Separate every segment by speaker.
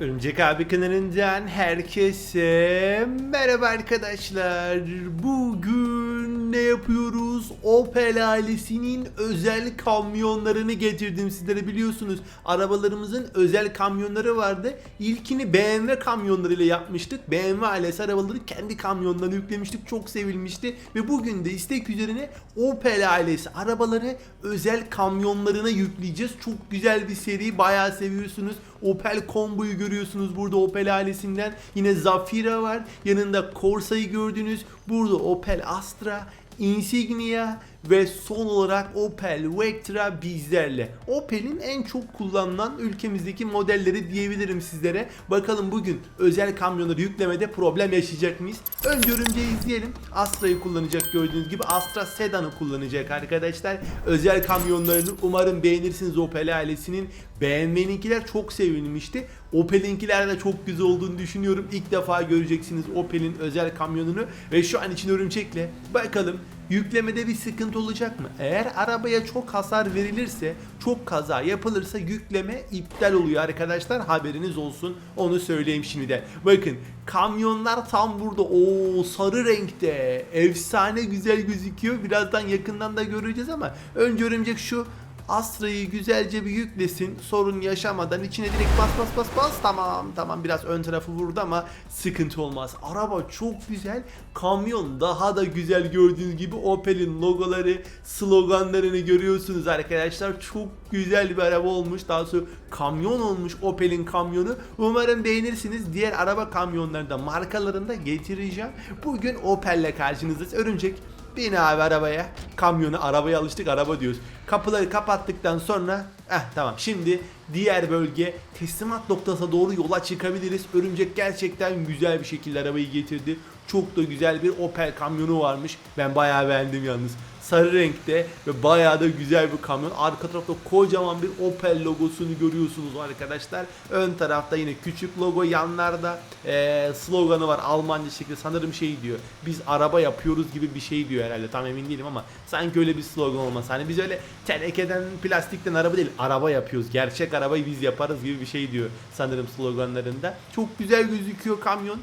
Speaker 1: Örümcek abi kanalından herkese merhaba arkadaşlar. Bugün ne yapıyoruz? Opel ailesinin özel kamyonlarını getirdim sizlere biliyorsunuz. Arabalarımızın özel kamyonları vardı. İlkini BMW kamyonlarıyla yapmıştık. BMW ailesi arabaları kendi kamyonlarına yüklemiştik. Çok sevilmişti. Ve bugün de istek üzerine Opel ailesi arabaları özel kamyonlarına yükleyeceğiz. Çok güzel bir seri. Bayağı seviyorsunuz. Opel Combo'yu görüyorsunuz burada Opel ailesinden. Yine Zafira var. Yanında Corsa'yı gördünüz. Burada Opel Astra, Insignia ve son olarak Opel Vectra bizlerle. Opel'in en çok kullanılan ülkemizdeki modelleri diyebilirim sizlere. Bakalım bugün özel kamyonları yüklemede problem yaşayacak mıyız? Önce örümceği izleyelim. Astra'yı kullanacak gördüğünüz gibi Astra Sedan'ı kullanacak arkadaşlar. Özel kamyonlarını umarım beğenirsiniz Opel ailesinin. BMW'ninkiler çok sevilmişti. Opel'inkiler de çok güzel olduğunu düşünüyorum. İlk defa göreceksiniz Opel'in özel kamyonunu ve şu an için örümcekle bakalım yüklemede bir sıkıntı olacak mı? Eğer arabaya çok hasar verilirse, çok kaza yapılırsa yükleme iptal oluyor arkadaşlar. Haberiniz olsun. Onu söyleyeyim şimdiden. Bakın kamyonlar tam burada. O sarı renkte. Efsane güzel gözüküyor. Birazdan yakından da göreceğiz ama önce örümcek şu Astra'yı güzelce bir yüklesin. Sorun yaşamadan içine direkt bas bas bas bas. Tamam tamam biraz ön tarafı vurdu ama sıkıntı olmaz. Araba çok güzel. Kamyon daha da güzel gördüğünüz gibi Opel'in logoları, sloganlarını görüyorsunuz arkadaşlar. Çok güzel bir araba olmuş. Daha sonra kamyon olmuş Opel'in kamyonu. Umarım beğenirsiniz. Diğer araba kamyonlarında markalarında getireceğim. Bugün Opel'le karşınızdayız. Örümcek Bin abi arabaya. Kamyonu arabaya alıştık araba diyoruz. Kapıları kapattıktan sonra eh tamam şimdi diğer bölge teslimat noktasına doğru yola çıkabiliriz. Örümcek gerçekten güzel bir şekilde arabayı getirdi. Çok da güzel bir Opel kamyonu varmış. Ben bayağı beğendim yalnız. Sarı renkte ve bayağı da güzel bir kamyon. Arka tarafta kocaman bir Opel logosunu görüyorsunuz arkadaşlar. Ön tarafta yine küçük logo yanlarda eee, sloganı var Almanca şekilde sanırım şey diyor. Biz araba yapıyoruz gibi bir şey diyor herhalde tam emin değilim ama sanki öyle bir slogan olmasa. Hani biz öyle tenekeden plastikten araba değil araba yapıyoruz. Gerçek arabayı biz yaparız gibi bir şey diyor sanırım sloganlarında. Çok güzel gözüküyor kamyon.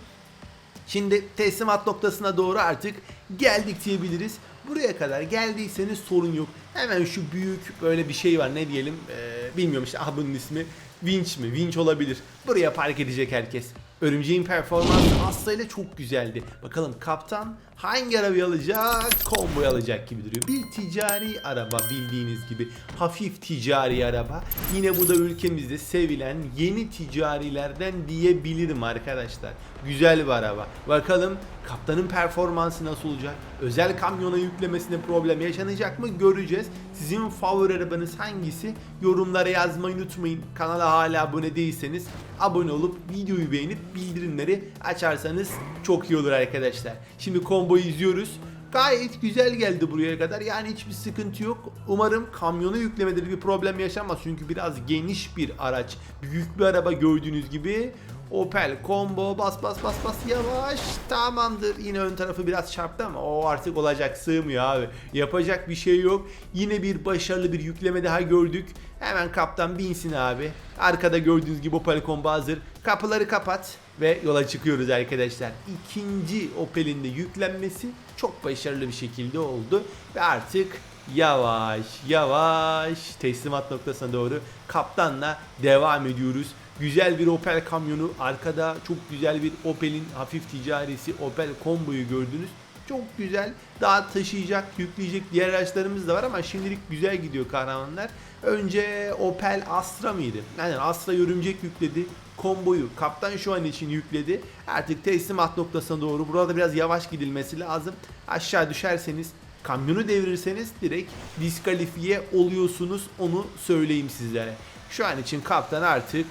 Speaker 1: Şimdi teslimat noktasına doğru artık geldik diyebiliriz. Buraya kadar geldiyseniz sorun yok. Hemen şu büyük böyle bir şey var ne diyelim ee, bilmiyorum işte ah bunun ismi vinç mi? Vinç olabilir. Buraya park edecek herkes. Örümceğin performansı Asla ile çok güzeldi. Bakalım kaptan hangi arabayı alacak? Komboyu alacak gibi duruyor. Bir ticari araba bildiğiniz gibi. Hafif ticari araba. Yine bu da ülkemizde sevilen yeni ticarilerden diyebilirim arkadaşlar. Güzel bir araba. Bakalım kaptanın performansı nasıl olacak? Özel kamyona yüklemesinde problem yaşanacak mı? Göreceğiz. Sizin favori arabanız hangisi? Yorumlara yazmayı unutmayın. Kanala hala abone değilseniz abone olup videoyu beğenip bildirimleri açarsanız çok iyi olur arkadaşlar. Şimdi komboyu izliyoruz. Gayet güzel geldi buraya kadar. Yani hiçbir sıkıntı yok. Umarım kamyona yüklemede bir problem yaşanmaz. Çünkü biraz geniş bir araç. Büyük bir araba gördüğünüz gibi. Opel combo bas bas bas bas yavaş. Tamamdır. Yine ön tarafı biraz çarptı ama o artık olacak sığmıyor abi. Yapacak bir şey yok. Yine bir başarılı bir yükleme daha gördük. Hemen kaptan binsin abi. Arkada gördüğünüz gibi Opel combo hazır. Kapıları kapat ve yola çıkıyoruz arkadaşlar. İkinci Opel'in de yüklenmesi çok başarılı bir şekilde oldu. Ve artık yavaş yavaş teslimat noktasına doğru kaptanla devam ediyoruz. Güzel bir Opel kamyonu. Arkada çok güzel bir Opel'in hafif ticarisi Opel Combo'yu gördünüz. Çok güzel. Daha taşıyacak, yükleyecek diğer araçlarımız da var ama şimdilik güzel gidiyor kahramanlar. Önce Opel Astra mıydı? Yani Astra örümcek yükledi. Komboyu kaptan şu an için yükledi. Artık teslimat noktasına doğru. Burada biraz yavaş gidilmesi lazım. Aşağı düşerseniz kamyonu devirirseniz direkt diskalifiye oluyorsunuz. Onu söyleyeyim sizlere. Şu an için kaptan artık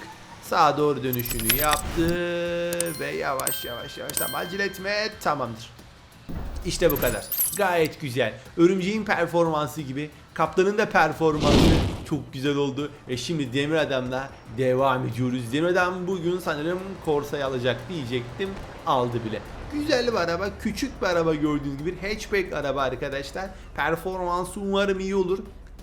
Speaker 1: sağa doğru dönüşünü yaptı ve yavaş yavaş yavaş tamam acele etme tamamdır. İşte bu kadar. Gayet güzel. Örümceğin performansı gibi kaptanın da performansı çok güzel oldu. Ve şimdi Demir Adam'la devam ediyoruz. Demir Adam bugün sanırım Corsa'yı alacak diyecektim. Aldı bile. Güzel bir araba, küçük bir araba gördüğünüz gibi hatchback araba arkadaşlar. Performansı umarım iyi olur.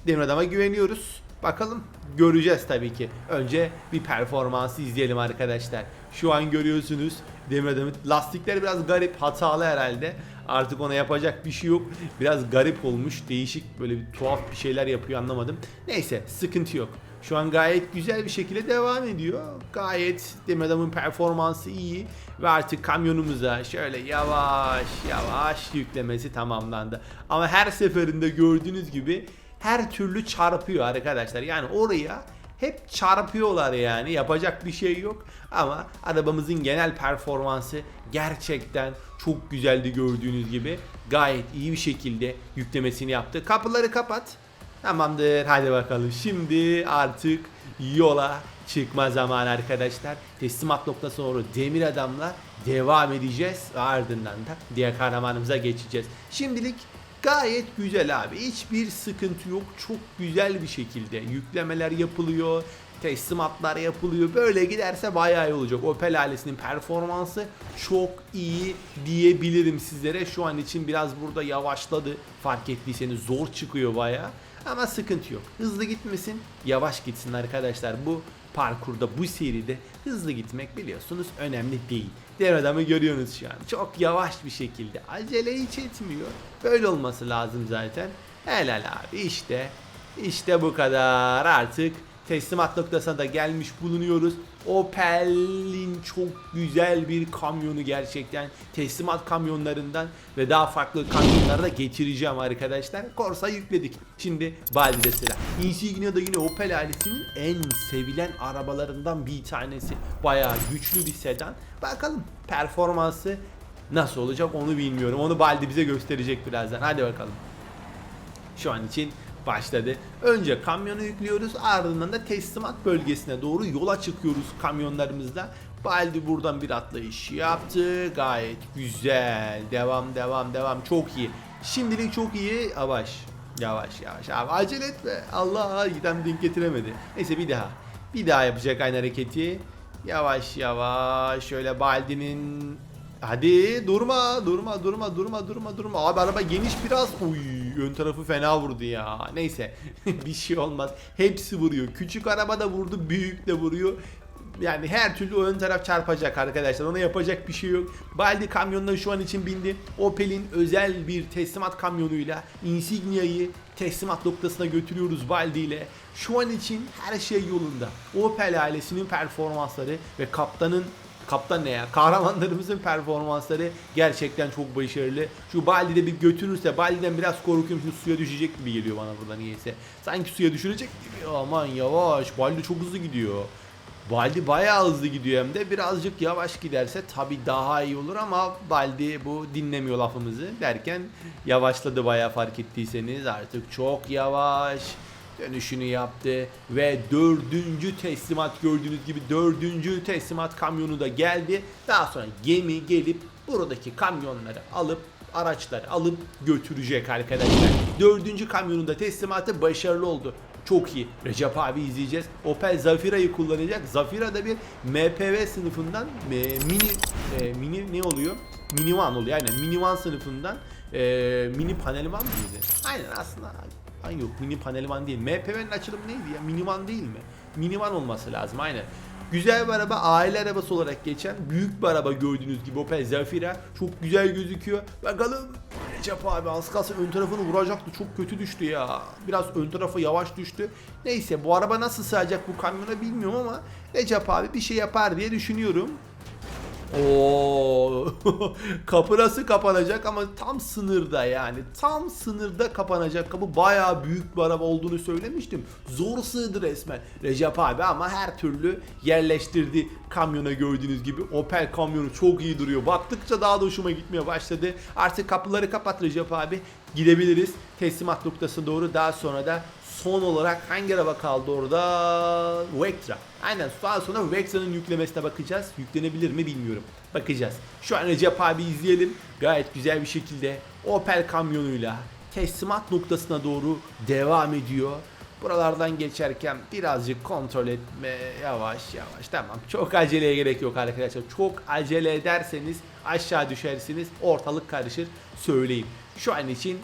Speaker 1: Demir Adam'a güveniyoruz. Bakalım göreceğiz tabii ki. Önce bir performansı izleyelim arkadaşlar. Şu an görüyorsunuz demedim. Lastikler biraz garip, hatalı herhalde. Artık ona yapacak bir şey yok. Biraz garip olmuş, değişik böyle bir tuhaf bir şeyler yapıyor anlamadım. Neyse sıkıntı yok. Şu an gayet güzel bir şekilde devam ediyor. Gayet Demedam'ın performansı iyi ve artık kamyonumuza şöyle yavaş yavaş yüklemesi tamamlandı. Ama her seferinde gördüğünüz gibi her türlü çarpıyor arkadaşlar. Yani oraya hep çarpıyorlar yani. Yapacak bir şey yok. Ama arabamızın genel performansı gerçekten çok güzeldi gördüğünüz gibi. Gayet iyi bir şekilde yüklemesini yaptı. Kapıları kapat. Tamamdır. Hadi bakalım. Şimdi artık yola çıkma zamanı arkadaşlar. Teslimat noktasına doğru demir adamla devam edeceğiz. Ardından da diğer kahramanımıza geçeceğiz. Şimdilik Gayet güzel abi. Hiçbir sıkıntı yok. Çok güzel bir şekilde yüklemeler yapılıyor. Teslimatlar yapılıyor. Böyle giderse bayağı iyi olacak. Opel ailesinin performansı çok iyi diyebilirim sizlere. Şu an için biraz burada yavaşladı. Fark ettiyseniz zor çıkıyor bayağı. Ama sıkıntı yok. Hızlı gitmesin, yavaş gitsin arkadaşlar. Bu parkurda, bu seride hızlı gitmek biliyorsunuz önemli değil. Dev adamı görüyorsunuz şu an. Çok yavaş bir şekilde. Acele hiç etmiyor. Böyle olması lazım zaten. Helal abi işte. İşte bu kadar artık teslimat noktasına da gelmiş bulunuyoruz. Opel'in çok güzel bir kamyonu gerçekten teslimat kamyonlarından ve daha farklı kamyonlara da getireceğim arkadaşlar. Corsa yükledik. Şimdi Baldi'de sıra. Insignia da yine Opel ailesinin en sevilen arabalarından bir tanesi. Bayağı güçlü bir sedan. Bakalım performansı nasıl olacak onu bilmiyorum. Onu Baldi bize gösterecek birazdan. Hadi bakalım. Şu an için başladı. Önce kamyonu yüklüyoruz ardından da teslimat bölgesine doğru yola çıkıyoruz kamyonlarımızla. Baldi buradan bir atlayış yaptı. Gayet güzel. Devam devam devam. Çok iyi. Şimdilik çok iyi. Yavaş. Yavaş yavaş. Abi acele etme. Allah giden denk getiremedi. Neyse bir daha. Bir daha yapacak aynı hareketi. Yavaş yavaş. Şöyle Baldi'nin Hadi durma durma durma durma durma durma. Abi araba geniş biraz. Uy ön tarafı fena vurdu ya. Neyse bir şey olmaz. Hepsi vuruyor. Küçük araba da vurdu, büyük de vuruyor. Yani her türlü ön taraf çarpacak arkadaşlar. Ona yapacak bir şey yok. Baldi kamyonuna şu an için bindi. Opel'in özel bir teslimat kamyonuyla Insignia'yı teslimat noktasına götürüyoruz Baldi ile. Şu an için her şey yolunda. Opel ailesinin performansları ve kaptanın Kaptan ne ya? Kahramanlarımızın performansları gerçekten çok başarılı. Şu Baldi'de bir götürürse Baldi'den biraz korkuyorum. Şu suya düşecek gibi geliyor bana burada niyeyse. Sanki suya düşürecek gibi. Aman yavaş. Baldi çok hızlı gidiyor. Baldi bayağı hızlı gidiyor hem de birazcık yavaş giderse tabi daha iyi olur ama Baldi bu dinlemiyor lafımızı derken yavaşladı bayağı fark ettiyseniz artık çok yavaş dönüşünü yaptı ve dördüncü teslimat gördüğünüz gibi dördüncü teslimat kamyonu da geldi. Daha sonra gemi gelip buradaki kamyonları alıp araçları alıp götürecek arkadaşlar. Dördüncü kamyonun da teslimatı başarılı oldu. Çok iyi. Recep abi izleyeceğiz. Opel Zafira'yı kullanacak. Zafira da bir MPV sınıfından e, mini e, mini ne oluyor? Minivan oluyor. Aynen minivan sınıfından e, mini panelvan mıydı? Aynen aslında Ay yok mini panelvan değil. MPV'nin açılımı neydi ya? Minivan değil mi? Minivan olması lazım aynen. Güzel bir araba, aile arabası olarak geçen büyük bir araba gördüğünüz gibi Opel Zafira. Çok güzel gözüküyor. Bakalım Recep abi az kalsın ön tarafını vuracaktı. Çok kötü düştü ya. Biraz ön tarafı yavaş düştü. Neyse bu araba nasıl sığacak bu kamyona bilmiyorum ama Recep abi bir şey yapar diye düşünüyorum. Oo, kapı nasıl kapanacak ama tam sınırda yani. Tam sınırda kapanacak kapı. Bayağı büyük bir araba olduğunu söylemiştim. Zor sığdı resmen. Recep abi ama her türlü yerleştirdi kamyona gördüğünüz gibi. Opel kamyonu çok iyi duruyor. Baktıkça daha da hoşuma gitmeye başladı. Artık kapıları kapat Recep abi. Gidebiliriz. Teslimat noktasına doğru. Daha sonra da son olarak hangi araba kaldı orada? Vectra. Aynen daha sonra Vectra'nın yüklemesine bakacağız. Yüklenebilir mi bilmiyorum. Bakacağız. Şu an Recep abi izleyelim. Gayet güzel bir şekilde Opel kamyonuyla teslimat noktasına doğru devam ediyor. Buralardan geçerken birazcık kontrol etme yavaş yavaş tamam çok aceleye gerek yok arkadaşlar çok acele ederseniz aşağı düşersiniz ortalık karışır söyleyeyim şu an için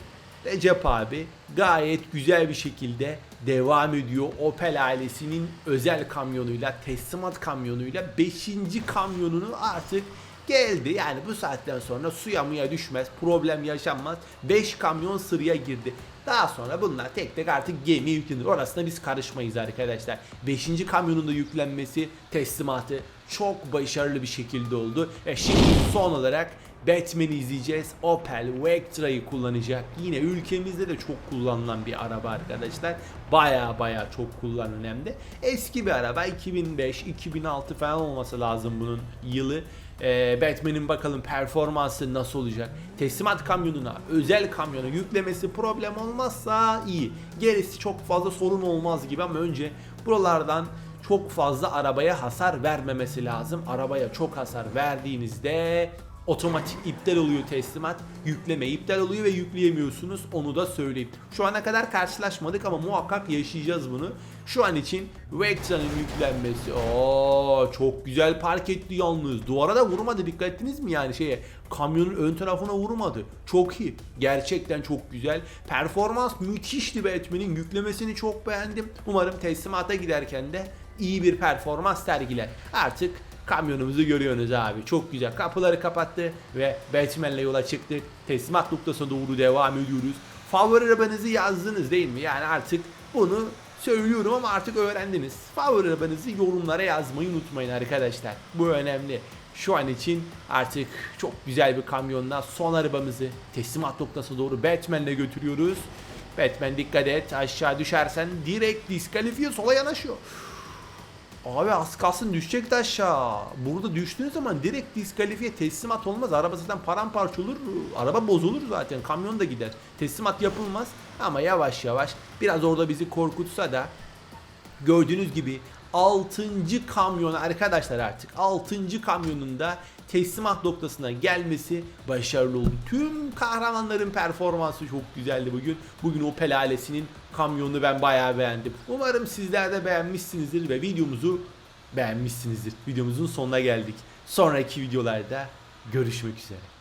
Speaker 1: Recep abi gayet güzel bir şekilde devam ediyor. Opel ailesinin özel kamyonuyla, teslimat kamyonuyla 5. kamyonunu artık geldi. Yani bu saatten sonra suya muya düşmez, problem yaşanmaz. 5 kamyon sıraya girdi. Daha sonra bunlar tek tek artık gemiye yüklenir. Orasına biz karışmayız arkadaşlar. 5. kamyonun da yüklenmesi, teslimatı çok başarılı bir şekilde oldu. Ve şimdi son olarak Batman'i izleyeceğiz. Opel Vectra'yı kullanacak. Yine ülkemizde de çok kullanılan bir araba arkadaşlar. Baya baya çok kullanılan hem de. Eski bir araba 2005, 2006 falan olması lazım bunun yılı. Ee, Batman'in bakalım performansı nasıl olacak? Teslimat kamyonuna, özel kamyona yüklemesi problem olmazsa iyi. Gerisi çok fazla sorun olmaz gibi ama önce buralardan çok fazla arabaya hasar vermemesi lazım. Arabaya çok hasar verdiğinizde otomatik iptal oluyor teslimat. Yükleme iptal oluyor ve yükleyemiyorsunuz. Onu da söyleyeyim. Şu ana kadar karşılaşmadık ama muhakkak yaşayacağız bunu. Şu an için Vectra'nın yüklenmesi. Oo çok güzel park etti yalnız. Duvara da vurmadı. Dikkat ettiniz mi yani şeye? Kamyonun ön tarafına vurmadı. Çok iyi. Gerçekten çok güzel. Performans müthişti Batman'in. Yüklemesini çok beğendim. Umarım teslimata giderken de iyi bir performans sergiler. Artık kamyonumuzu görüyorsunuz abi. Çok güzel. Kapıları kapattı ve Batman'le yola çıktık. Teslimat noktasına doğru devam ediyoruz. Favori arabanızı yazdınız değil mi? Yani artık bunu söylüyorum ama artık öğrendiniz. Favori arabanızı yorumlara yazmayı unutmayın arkadaşlar. Bu önemli. Şu an için artık çok güzel bir kamyonla son arabamızı teslimat noktasına doğru Batman'le götürüyoruz. Batman dikkat et aşağı düşersen direkt diskalifiye sola yanaşıyor. Abi az kalsın düşecekti aşağı. Burada düştüğün zaman direkt diskalifiye teslimat olmaz. Araba zaten paramparça olur. Araba bozulur zaten. Kamyon da gider. Teslimat yapılmaz. Ama yavaş yavaş biraz orada bizi korkutsa da gördüğünüz gibi 6. kamyon arkadaşlar artık 6. kamyonunda teslimat noktasına gelmesi başarılı oldu. Tüm kahramanların performansı çok güzeldi bugün. Bugün Opel ailesinin kamyonunu ben bayağı beğendim. Umarım sizler de beğenmişsinizdir ve videomuzu beğenmişsinizdir. Videomuzun sonuna geldik. Sonraki videolarda görüşmek üzere.